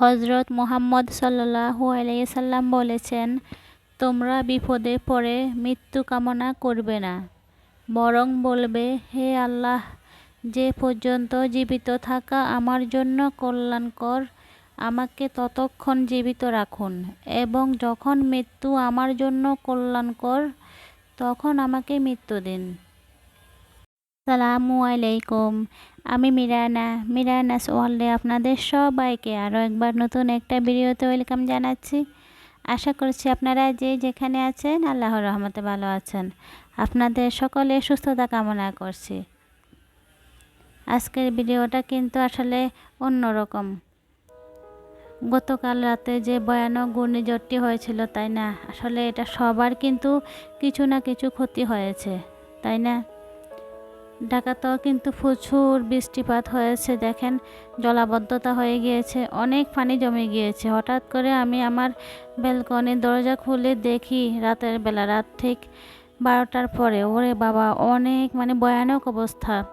হজরত মোহাম্মদ সাল্লাহু আলাইসাল্লাম বলেছেন, তোমরা বিপদে পড়ে মৃত্যু কামনা করবে না। বরং বলবে, হে আল্লাহ, যে পর্যন্ত জীবিত থাকা আমার জন্য কল্যাণকর, আমাকে ততক্ষণ জীবিত রাখুন। এবং যখন মৃত্যু আমার জন্য কল্যাণকর, তখন আমাকে মৃত্যু দিন সালামু আলাইকুম আমি মিরানা। মিরানাস ওয়ার্ল্ডে আপনাদের সবাইকে আরও একবার নতুন একটা ভিডিওতে ওয়েলকাম জানাচ্ছি। আশা করছি আপনারা যে যেখানে আছেন, আল্লাহর রহমতে ভালো আছেন। আপনাদের সকলে সুস্থতা কামনা করছি। আজকের ভিডিওটা কিন্তু আসলে অন্যরকম। গতকাল রাতে যে ভয়ানক ঘূর্ণিঝড়টি হয়েছিল, তাই না? আসলে এটা সবার কিন্তু কিছু না কিছু ক্ষতি হয়েছে, তাই না? ঢাকাতেও কিন্তু প্রচুর বৃষ্টিপাত হয়েছে, দেখেন। জলাবদ্ধতা হয়ে গিয়েছে, অনেক পানি জমে গিয়েছে। হঠাৎ করে আমি আমার ব্যালকনির দরজা খুলে দেখি রাতের বেলা, রাত ঠিক বারোটার পরে। ওরে বাবা, অনেক মানে ভয়ানক অবস্থা।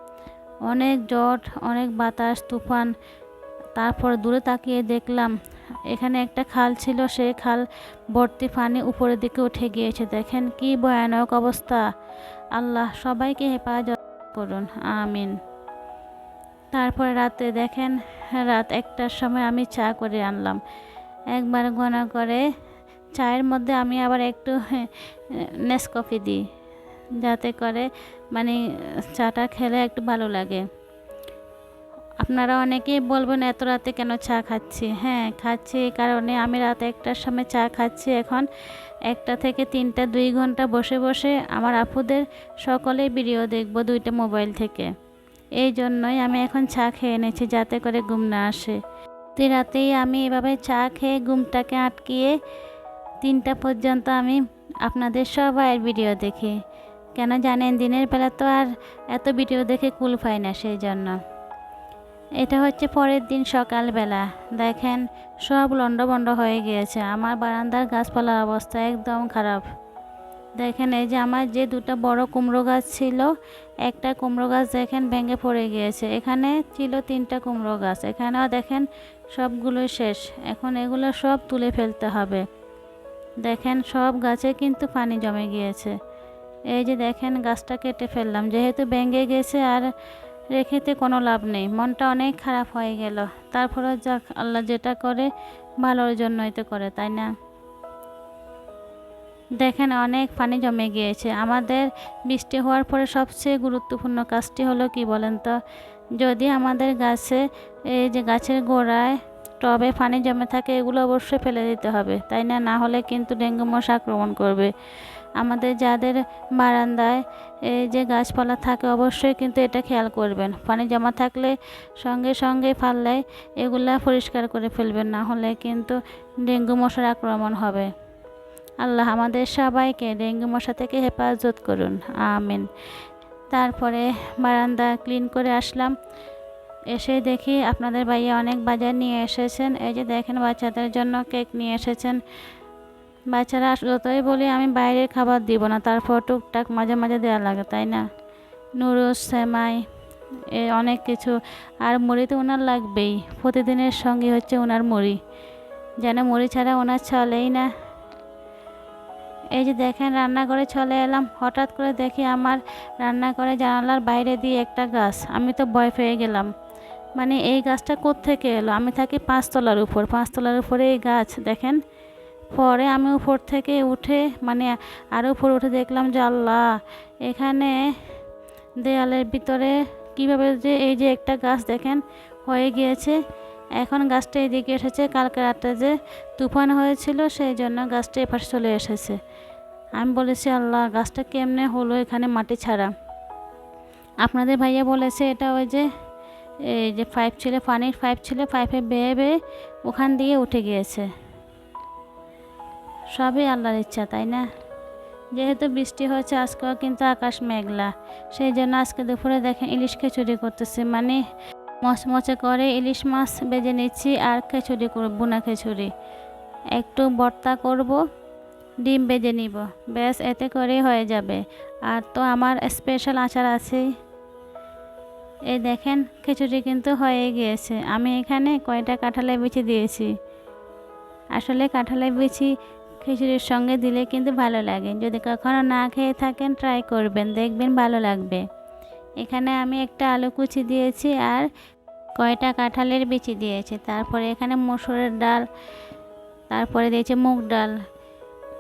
অনেক জট, অনেক বাতাস, তুফান। তারপর দূরে তাকিয়ে দেখলাম, এখানে একটা খাল ছিল, সেই খাল ভর্তি পানি উপরের দিকে উঠে গিয়েছে। দেখেন কি ভয়ানক অবস্থা। আল্লাহ, সবাইকে হেফাজত করুন আমিন। তারপরে রাতে দেখেন, রাত একটার সময় আমি চা করে আনলাম। একবার ঘন করে চায়ের মধ্যে আমি আবার একটু নেসকফি দিই, যাতে করে মানে চাটা খেলে একটু ভালো লাগে। আপনারা অনেকেই বলবেন, এত রাতে কেন চা খাচ্ছি? হ্যাঁ খাচ্ছি এই কারণে আমি রাত একটার সময় চা খাচ্ছি এখন। একটা থেকে তিনটা দুই ঘণ্টা বসে বসে আমার আপুদের সকলেই ভিডিও দেখব দুইটা মোবাইল থেকে। এই জন্যই আমি এখন চা খেয়ে এনেছি যাতে করে ঘুম না আসে। তুই রাতেই আমি এভাবে চা খেয়ে ঘুমটাকে আটকিয়ে তিনটা পর্যন্ত আমি আপনাদের সবাই ভিডিও দেখি। কেন জানেন দিনের বেলা তো আর এত ভিডিও দেখে কুল পাই না সেই জন্য। এটা হচ্ছে পরের দিন সকালবেলা। দেখেন, সব লন্ডভন্ড হয়ে গিয়েছে। আমার বারান্দার গাছপালার অবস্থা একদম খারাপ। দেখেন, এই যে আমার যে দুটো বড় কুমড়ো গাছ ছিল, একটা কুমড়ো গাছ দেখেন ভেঙে পড়ে গিয়েছে। এখানে ছিল তিনটা কুমড়ো গাছ। এখানেও দেখেন সবগুলোই শেষ। এখন এগুলো সব তুলে ফেলতে হবে। দেখেন, সব গাছে কিন্তু পানি জমে গিয়েছে। এই যে দেখেন, গাছটা কেটে ফেললাম। যেহেতু ভেঙে গেছে আর রেখেতে কোনো লাভ নেই। মনটা অনেক খারাপ হয়ে গেল। তারপরে যাক, আল্লাহ যেটা করে, ভালোর জন্যই তো করে, তাই না? দেখেন, অনেক পানি জমে গিয়েছে। আমাদের বৃষ্টি হওয়ার পরে সবচেয়ে গুরুত্বপূর্ণ কাজটি হলো কি বলেন তো? যদি আমাদের গাছে, এই যে গাছের গোড়ায় টবে পানি জমে থাকে, এগুলো অবশ্যই ফেলে দিতে হবে। তাই না? না হলে কিন্তু ডেঙ্গু মশা আক্রমণ করবে। আমাদের যাদের বারান্দায় এই যে গাছপালা থাকে অবশ্যই কিন্তু এটা খেয়াল করবেন। পানি জমা থাকলে সঙ্গে সঙ্গে ফাললে এগুলা পরিষ্কার করে ফেলবেন, না হলে কিন্তু ডেঙ্গু মশার আক্রমণ হবে। আল্লাহ আমাদের সবাইকে ডেঙ্গু মশা থেকে হেফাজত করুন, আমিন। তারপরে বারান্দা ক্লিন করে আসলাম। এসে দেখি আপনাদের ভাইয়া অনেক বাজার নিয়ে এসেছেন। এই যে দেখেন বাচ্চাদের জন্য কেক নিয়ে এসেছেন। বাচ্চারা যতই বলি আমি বাইরের খাবার দিব না, তারপর টুকটাক মাঝে মাঝে দেওয়া লাগে, তাই না? নুডলস, সেমাই, এ অনেক কিছু। আর মুড়ি তো ওনার লাগবেই, প্রতিদিনের সঙ্গে হচ্ছে ওনার মুড়ি। যেন মুড়ি ছাড়া ওনার চলেই না। এই যে দেখেন রান্নাঘরে চলে এলাম, হঠাৎ করে দেখি আমার রান্নাঘরে জানালার বাইরে দিয়ে একটা গাছ, আমি তো ভয় পেয়ে গেলাম। মানে এই গাছটা থেকে এলো? আমি থাকি পাঁচতলার উপর, পাঁচতলার উপরে এই গাছ, দেখেন। পরে আমি উপর থেকে উঠে মানে আরও উপর উঠে দেখলাম যে আল্লাহ, এখানে দেয়ালের ভিতরে কীভাবে যে এই যে একটা গাছ দেখেন, হয়ে গিয়েছে। এখন গাছটা এদিকে এসেছে, কালকে রাতে যে তুফান হয়েছিল, সেই জন্য গাছটা এপাশে চলে এসেছে। আমি বলেছি, আল্লাহ, গাছটা কেমনে হলো এখানে মাটি ছাড়া? আপনাদের ভাইয়া বলেছে, এটা ওই যে, এই যে পাইপ ছিল, পানির পাইপ ছিল, পাইপে বেয়ে বেয়ে ওখান দিয়ে উঠে গিয়েছে। সবই আল্লাহর ইচ্ছা, তাই না? যেহেতু বৃষ্টি হয়েছে, আজকেও কিন্তু আকাশ মেঘলা। সেই জন্য আজকে দুপুরে দেখেন ইলিশ খিচুড়ি করতেছে। মানে মচমচে করে ইলিশ মাছ বেজে নিচ্ছি আর খিচুড়ি করব বুনা খিচুড়ি। একটু বর্তা করব, ডিম বেজে নিব। ব্যাস, এতে করেই হয়ে যাবে। আর তো আমার স্পেশাল আচার আছেই এই দেখেন, খিচুড়ি কিন্তু হয়ে গিয়েছে। আমি এখানে কয়টা কাঁঠালের বিচি দিয়েছি? আসলে কাঁঠালের বিচি খিচুড়ির সঙ্গে দিলে কিন্তু ভালো লাগে। যদি কখনো না খেয়ে থাকেন ট্রাই করবেন, দেখবেন ভালো লাগবে। এখানে আমি একটা আলু কুচি দিয়েছি আর কয়টা কাঁঠালের বিচি দিয়েছি। তারপরে এখানে মসুরের ডাল, তারপরে দিয়েছি মুগ ডাল।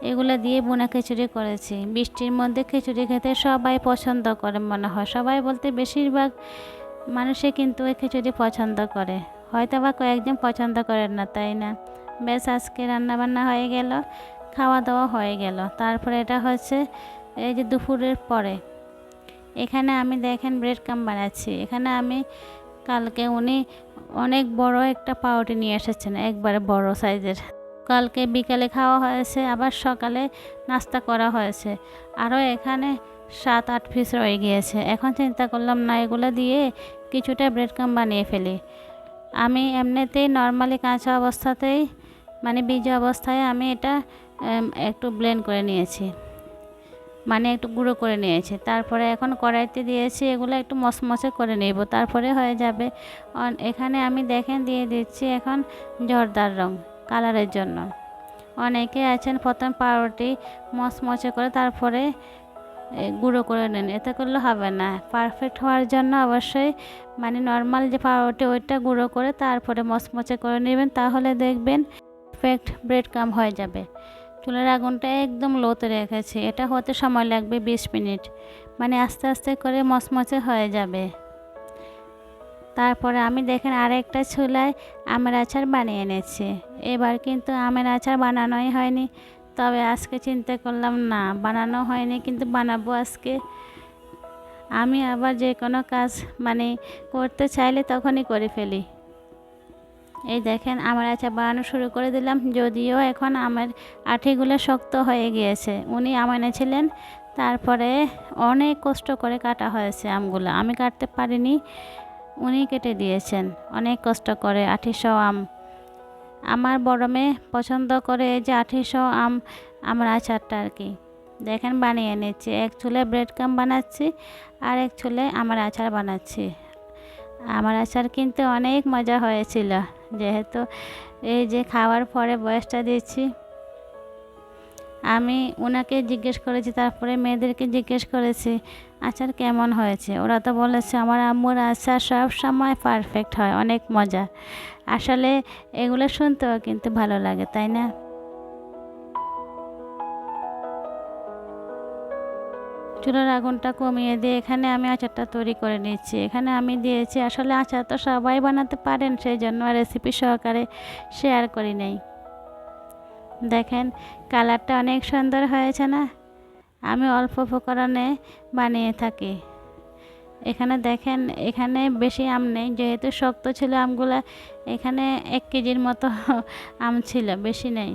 এগুলো দিয়ে বোনা খিচুড়ি করেছি। বৃষ্টির মধ্যে খিচুড়ি খেতে সবাই পছন্দ করে মনে হয়। সবাই বলতে বেশিরভাগ মানুষে কিন্তু এই খিচুড়ি পছন্দ করে। হয়তো বা কয়েকজন পছন্দ করেন না, তাই না? বেশ আজকে রান্নাবান্না হয়ে গেল খাওয়া দাওয়া হয়ে গেল। তারপরে এটা হচ্ছে এই যে দুপুরের পরে। এখানে আমি দেখেন ব্রেড কাম বানাচ্ছি। এখানে আমি কালকে উনি অনেক বড় একটা পাউরুটি নিয়ে এসেছেন, একবারে বড় সাইজের। কালকে বিকালে খাওয়া হয়েছে, আবার সকালে নাস্তা করা হয়েছে। আরও এখানে সাত আট পিস রয়ে গিয়েছে। এখন চিন্তা করলাম, না, এগুলো দিয়ে কিছুটা ব্রেড কাম বানিয়ে ফেলি। আমি এমনিতেই নর্মালি কাঁচা অবস্থাতেই মানে বীজ অবস্থায় আমি এটা একটু ব্লেন্ড করে নিয়েছি। মানে একটু গুঁড়ো করে নিয়েছি। তারপরে এখন কড়াইতে দিয়েছি এগুলো একটু মচমচে করে নেব। তারপরে হয়ে যাবে এখানে আমি দেখেন দিয়ে দিচ্ছি এখন জর্দার রং কালারের জন্য। অনেকে আছেন প্রথম পাউরুটি মচমচে করে তারপরে গুঁড়ো করে নেন। এতে করলে হবে না। পারফেক্ট হওয়ার জন্য অবশ্যই মানে নর্মাল যে পাউরুটি ওইটা গুঁড়ো করে তারপরে মচমচে করে নেবেন। তাহলে দেখবেন পারফেক্ট ব্রেড কাম হয়ে যাবে। চুলার আগুনটা একদম লোতে রেখেছি। এটা হতে সময় লাগবে বিশ মিনিট। মানে আস্তে আস্তে করে মচমচে হয়ে যাবে। তারপরে আমি দেখেন আরেকটা চুলায় আমের আচার বানিয়ে এনেছি। এবার কিন্তু আমের আচার বানানোই হয়নি। তবে আজকে চিন্তা করলাম, না, বানানো হয়নি কিন্তু বানাবো আজকে। আমি আবার যে কোনো কাজ মানে করতে চাইলে তখনই করে ফেলি। এই দেখেন, আমার আচার বানানো শুরু করে দিলাম, যদিও এখন আমের আঠিগুলো শক্ত হয়ে গিয়েছে। উনি আম এনেছিলেন তারপরে অনেক কষ্ট করে কাটা হয়েছে আমগুলো। আমি কাটতে পারিনি, উনি কেটে দিয়েছেন। অনেক কষ্ট করে আঠিশো আম। আমার বড় মেয়ে পছন্দ করে যে আঠিশো আম, আমার আচারটা আর কি। দেখেন, বানিয়ে নিচ্ছি এক চুলে ব্রেড কাম বানাচ্ছি, আর এক চুলে আমার আচার বানাচ্ছি। আমার আচার কিন্তু অনেক মজা হয়েছিল। যেহেতু এই যে খাওয়ার পরে বয়সটা দিয়েছি, আমি ওনাকে জিজ্ঞেস করেছি, তারপরে মেয়েদেরকে জিজ্ঞেস করেছি, আচার কেমন হয়েছে? ওরা তো বলেছে, আমার আম্মুর আচার সব সময় পারফেক্ট হয়, অনেক মজা। আসলে এগুলো শুনতেও কিন্তু ভালো লাগে, তাই না? চুলার আগুনটা কমিয়ে দিয়ে এখানে আমি আচারটা তৈরি করে নিচ্ছি এখানে আমি দিয়েছি, আসলে আচার তো সবাই বানাতে পারেন সেই জন্য রেসিপি সহকারে শেয়ার করি নাই। দেখেন কালারটা অনেক সুন্দর হয়েছে না? আমি অল্প উপকরণে বানিয়ে থাকি। এখানে দেখেন, এখানে বেশি আম নেই, যেহেতু শক্ত ছিল আমগুলো, এখানে এক কেজির মতো আম ছিল, বেশি নেই।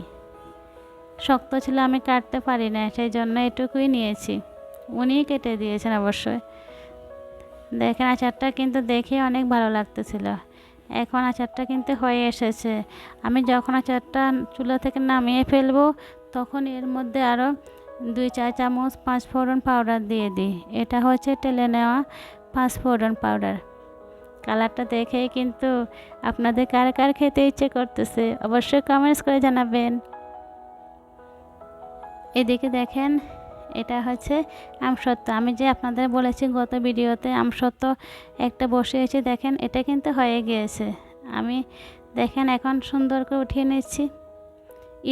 শক্ত ছিল আমি কাটতে পারি না সেই জন্য এটুকুই নিয়েছি। উনিই কেটে দিয়েছেন অবশ্যই। দেখেন আচারটা কিন্তু দেখে অনেক ভালো লাগতেছিল। এখন আচারটা কিন্তু হয়ে এসেছে। আমি যখন আচারটা চুলা থেকে নামিয়ে ফেলব, তখন এর মধ্যে আরও দুই চা চামচ পাঁচ ফোড়ন পাউডার দিয়ে দিই। এটা হচ্ছে টেলে নেওয়া পাঁচ ফোড়ন পাউডার। কালারটা দেখেই কিন্তু আপনাদের কার কার খেতে ইচ্ছে করতেছে, অবশ্যই কমেন্টস করে জানাবেন। এদিকে দেখেন এটা হচ্ছে আমসত্ত্ব। আমি যে আপনাদের বলেছি গত ভিডিওতে আমসত্ত্ব একটা বসিয়েছি দেখেন এটা কিন্তু হয়ে গিয়েছে। আমি দেখেন এখন সুন্দর করে উঠিয়ে নিচ্ছি।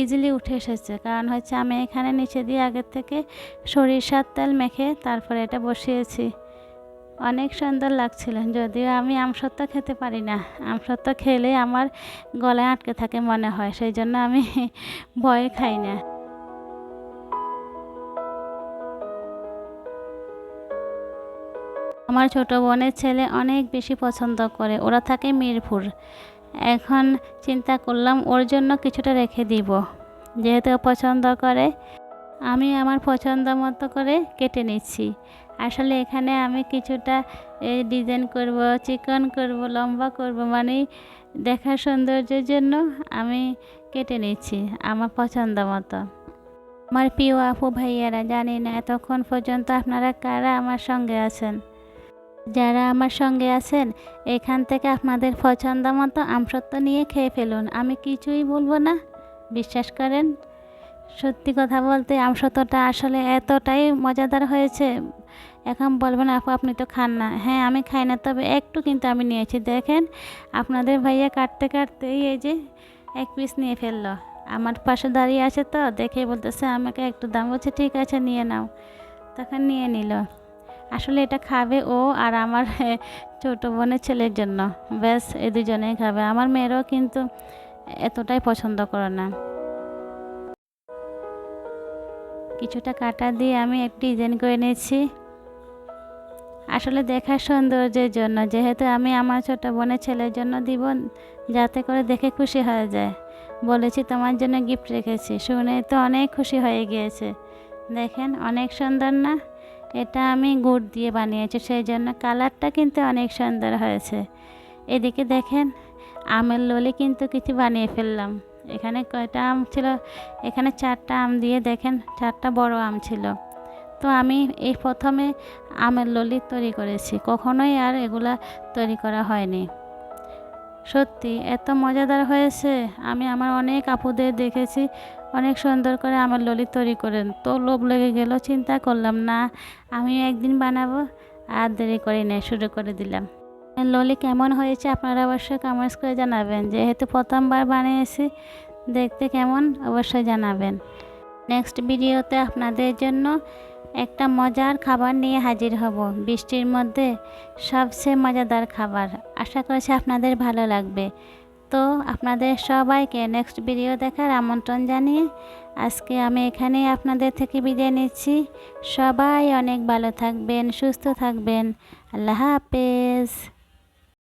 ইজিলি উঠে এসেছে, কারণ হচ্ছে আমি এখানে নিচে দিয়ে আগের থেকে সরিষার তেল মেখে তারপরে এটা বসিয়েছি। অনেক সুন্দর লাগছিল, যদিও আমি আমসত্ত্ব খেতে পারি না। আমসত্ত্ব খেলে আমার গলায় আটকে থাকে মনে হয়, সেই জন্য আমি ভয় খাই না। আমার ছোট বোনের ছেলে অনেক বেশি পছন্দ করে। ওরা থাকে মিরপুর। এখন চিন্তা করলাম ওর জন্য কিছুটা রেখে দিব। যেহেতু পছন্দ করে, আমি আমার পছন্দ মতো করে কেটে নিচ্ছি। আসলে এখানে আমি কিছুটা ডিজাইন করব, চিকন করব, লম্বা করব মানে দেখার সৌন্দর্যের জন্য আমি কেটে নিচ্ছি আমার পছন্দ মতো। আমার প্রিয় আপু ভাইয়ারা, জানি না এতক্ষণ পর্যন্ত আপনারা কারা আমার সঙ্গে আছেন? যারা আমার সঙ্গে আছেন, এখান থেকে আপনাদের পছন্দ মতো আমসত্ব নিয়ে খেয়ে ফেলুন। আমি কিছুই বলব না। বিশ্বাস করেন? সত্যি কথা বলতে আমসত্বটা আসলে এতটাই মজাদার হয়েছে। এখন বলবেন, আপু, আপনি তো খান না। হ্যাঁ আমি খাই না, তবে একটু কিন্তু আমি নিয়েছি। দেখেন, আপনাদের ভাইয়া কাটতে কাটতেই এই যে এক পিস নিয়ে ফেলল। আমার পাশে দাঁড়িয়ে আছে তো, দেখে বলতেছে, আমাকে একটু দাম বলছে, ঠিক আছে, নিয়ে নাও। তখন নিয়ে নিল। আসলে এটা খাবে ও আর আমার ছোট বোনের ছেলের জন্য। ব্যাস এই দুজনেই খাবে। আমার মেয়েরও কিন্তু এতটাই পছন্দ করে না। কিছুটা কাটা দিয়ে আমি একটি ডিজাইন করে নিয়েছি। আসলে দেখার সৌন্দর্যের জন্য, যেহেতু আমি আমার ছোট বোনের ছেলের জন্য দিব, যাতে করে দেখে খুশি হয়ে যায়। বলেছি, তোমার জন্য গিফট রেখেছি। শুনে তো অনেক খুশি হয়ে গিয়েছে। দেখেন, অনেক সুন্দর না? এটা আমি গুড় দিয়ে বানিয়েছি সেই জন্য কালারটা কিন্তু অনেক সুন্দর হয়েছে। এদিকে দেখেন, আমের ললি কিন্তু কিছু বানিয়ে ফেললাম। এখানে কয়টা আম ছিল? এখানে চারটা আম দিয়ে দেখেন, চারটা বড় আম ছিল। তো আমি এই প্রথমে আমের ললি তৈরি করেছি, কখনোই আর এগুলা তৈরি করা হয়নি। সত্যি, এত মজাদার হয়েছে। আমি আমার অনেক আপুদের দেখেছি অনেক সুন্দর করে আমার ললি তৈরি করেন তো লোভ লেগে গেল, চিন্তা করলাম, না, আমিও একদিন বানাবো। আর দেরি করি না শুরু করে দিলাম। ললি, কেমন হয়েছে? আপনারা অবশ্যই কমেন্টস করে জানাবেন, যেহেতু প্রথমবার বানিয়েছি, দেখতে কেমন? অবশ্যই জানাবেন। নেক্সট ভিডিওতে আপনাদের জন্য একটা মজার খাবার নিয়ে হাজির হব। বৃষ্টির মধ্যে সবচেয়ে মজাদার খাবার। আশা করছি আপনাদের ভালো লাগবে। তো আপনাদের সবাইকে নেক্সট ভিডিও দেখার আমন্ত্রণ জানিয়ে আজকে আমি এখানে আপনাদের থেকে বিদায় নিচ্ছি। সবাই অনেক ভালো থাকবেন, সুস্থ থাকবেন। আল্লাহ হাফেজ।